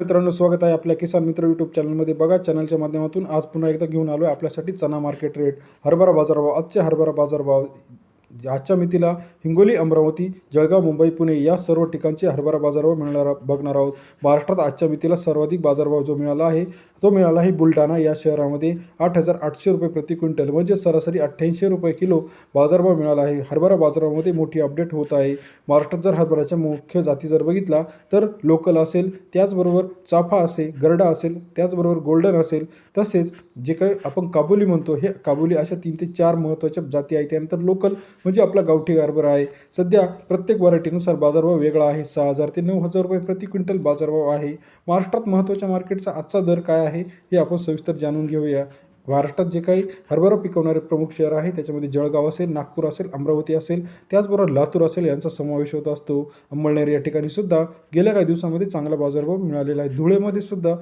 मित्रांनो स्वागत आहे आपल्या किसान मित्र यूट्यूब चॅनलमध्ये बघा चॅनलच्या माध्यमातून आज पुन्हा एकदा घेऊन आलो आहे आपल्यासाठी चना मार्केट रेट हरभरा बाजारभाव आजचे हरभरा बाजारभाव आजच्या मितीला हिंगोली अमरावती जळगाव मुंबई पुणे या सर्व ठिकाणचे हरभरा बाजारभाव मिळणार बघणार आहोत. महाराष्ट्रात आजच्या मितीला सर्वाधिक बाजारभाव जो मिळाला आहे तो मिळाला आहे बुलढाणा. या शहरामध्ये आठ हजार आठशे रुपये प्रति क्विंटल म्हणजे सरासरी अठ्ठ्याऐंशी रुपये किलो बाजारभाव मिळाला आहे. हरभरा बाजारामध्ये मोठी अपडेट होत आहे. महाराष्ट्रात जर हरभऱ्याच्या मुख्य जाती जर बघितला तर लोकल असेल त्याचबरोबर चाफा असेल गरडा असेल त्याचबरोबर गोल्डन असेल तसेच जे काही आपण काबुली म्हणतो हे काबुली अशा तीन ते चार महत्त्वाच्या जाती आहेत त्यानंतर लोकल म्हणजे आपला गावठी हरभरा आहे. सध्या प्रत्येक व्हरायटीनुसार बाजारभाव वेगळा आहे. सहा हजार ते नऊ हजार रुपये प्रति क्विंटल बाजारभाव आहे. महाराष्ट्रात महत्त्वाच्या मार्केटचा आजचा दर काय आहे हे आपण सविस्तर जाणून घेऊया. महाराष्ट्रात जे काही हरभरा पिकवणारे प्रमुख शहर आहे त्याच्यामध्ये जळगाव असेल नागपूर असेल अमरावती असेल त्याचबरोबर लातूर असेल यांचा समावेश होत असतो. अंमळनेर या ठिकाणी सुद्धा गेल्या काही दिवसामध्ये चांगला बाजारभाव मिळालेला आहे. धुळेमध्ये सुद्धा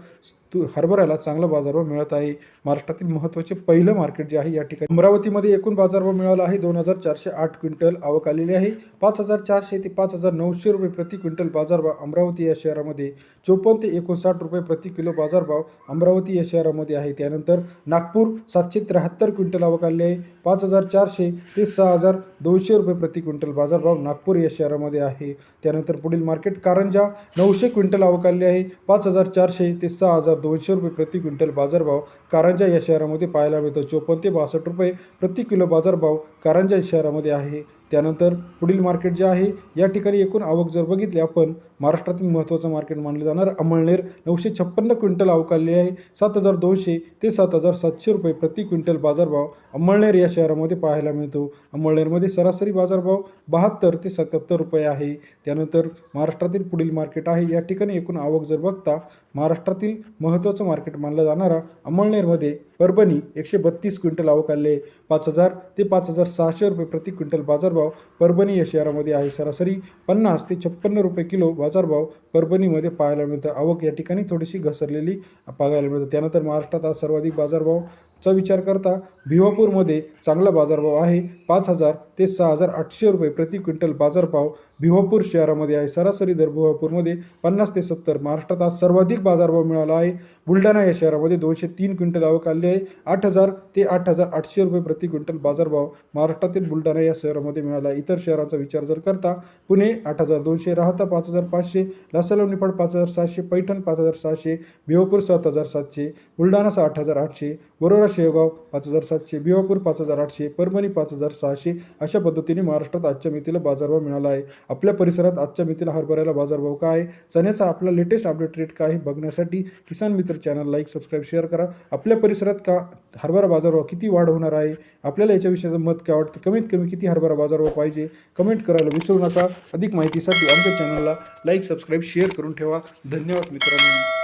तू हरभऱ्याला चांगला बाजारभाव मिळत आहे. महाराष्ट्रातील महत्त्वाचे पहिलं मार्केट जे आहे या ठिकाणी अमरावतीमध्ये एकूण बाजारभाव मिळाला आहे. दोन हजार चारशे आठ क्विंटल आवक आलेली आहे. पाच हजार चारशे ते पाच हजार नऊशे रुपये प्रति क्विंटल बाजारभाव अमरावती या शहरामध्ये. चोपन्न ते एकोणसाठ रुपये प्रति किलो बाजारभाव अमरावती या शहरामध्ये आहे. त्यानंतर नागपूर सातशे त्र्याहत्तर क्विंटल आवक आलेली आहे. पाच हजार चारशे ते सहा हजार दोनशे रुपये प्रति क्विंटल बाजारभाव नागपूर या शहरामध्ये आहे. त्यानंतर पुढील मार्केट कारंजा नऊशे क्विंटल आवक आलेली आहे. पाच हजार चारशे ते सहा हजार दोनशे रुपये प्रति क्विंटल बाजारभाव कारंजा या शहरामध्ये पाहायला मिळतो. चोपन्न ते बासष्ट रुपये प्रति किलो बाजारभाव कारंजा शहरामध्ये आहे. त्यानंतर पुढील मार्केट जे आहे या ठिकाणी एकूण आवक जर बघितली आपण महाराष्ट्रातील महत्त्वाचं मार्केट मानलं जाणार अमळनेर. नऊशे छप्पन्न क्विंटल आवक आलेली आहे. सात हजार दोनशे ते सात हजार सातशे रुपये प्रति क्विंटल बाजारभाव अमळनेर या शहरामध्ये पाहायला मिळतो. अमळनेरमध्ये सरासरी बाजारभाव बहात्तर ते सत्याहत्तर रुपये आहे. त्यानंतर महाराष्ट्रातील पुढील मार्केट आहे. या ठिकाणी एकूण आवक जर बघता महाराष्ट्रातील महत्त्वाचं मार्केट मानलं जाणारा अमळनेरमध्ये परभणी एकशे बत्तीस क्विंटल आवक आले आहे. पाच हजार ते पाच हजार सहाशे रुपये प्रति क्विंटल बाजारभाव परभणी या शहरामध्ये आहे. सरासरी पन्नास ते छप्पन्न रुपये किलो बाजारभाव परभणीमध्ये पाहायला मिळतं. आवक या ठिकाणी थोडीशी घसरलेली पाहायला मिळतं. त्यानंतर महाराष्ट्रात आज सर्वाधिक बाजारभाव चा विचार करता भिवापूरमध्ये चांगला बाजारभाव आहे. पाच हजार ते सहा हजार आठशे रुपये प्रति क्विंटल बाजारभाव भिवापूर शहरामध्ये आहे. सरासरी दर भिवापूरमध्ये पन्नास ते सत्तर महाराष्ट्रात आज सर्वाधिक बाजारभाव मिळाला आहे. बुलढाणा या शहरामध्ये दोनशे तीन क्विंटल आवक आली आहे. आठ हजार ते आठ हजार आठशे रुपये प्रति क्विंटल बाजारभाव महाराष्ट्रातील बुलढाणा या शहरामध्ये मिळाला आहे. इतर शहरांचा विचार जर करता पुणे आठ हजार दोनशे राहता पाच हजार पाचशे लासलव निफाड पाच हजार सातशे पैठण पाच हजार सातशे भिवापूर सात हजार सातशे बुलढाणा आठ हजार आठशे वरोरा शेवगाव पाच हजार सातशे भिवापूर पाच हजार आठशे परभणी पाच हजार सहाशे अशा पद्धतीने महाराष्ट्रात आजच्या मितीला बाजारभाव मिळाला आहे. आपल्या परिसरात आजच्या मितीला हरभऱ्याला बाजारभाव काय आहे? चण्याचा आपला लेटेस्ट अपडेट रेट काय आहे? बघण्यासाठी किसान मित्र चॅनल लाईक सबस्क्राईब शेअर करा. आपल्या परिसरात का हरभरा बाजारभाव किती वाढ होणार आहे? आपल्याला याच्याविषयीचं मत काय वाटतं? कमीत कमी किती हरभरा बाजारभाव पाहिजे? कमेंट करायला विसरू नका. अधिक माहितीसाठी आमच्या चॅनलला लाईक सबस्क्राईब शेअर करून ठेवा. धन्यवाद मित्रांनो.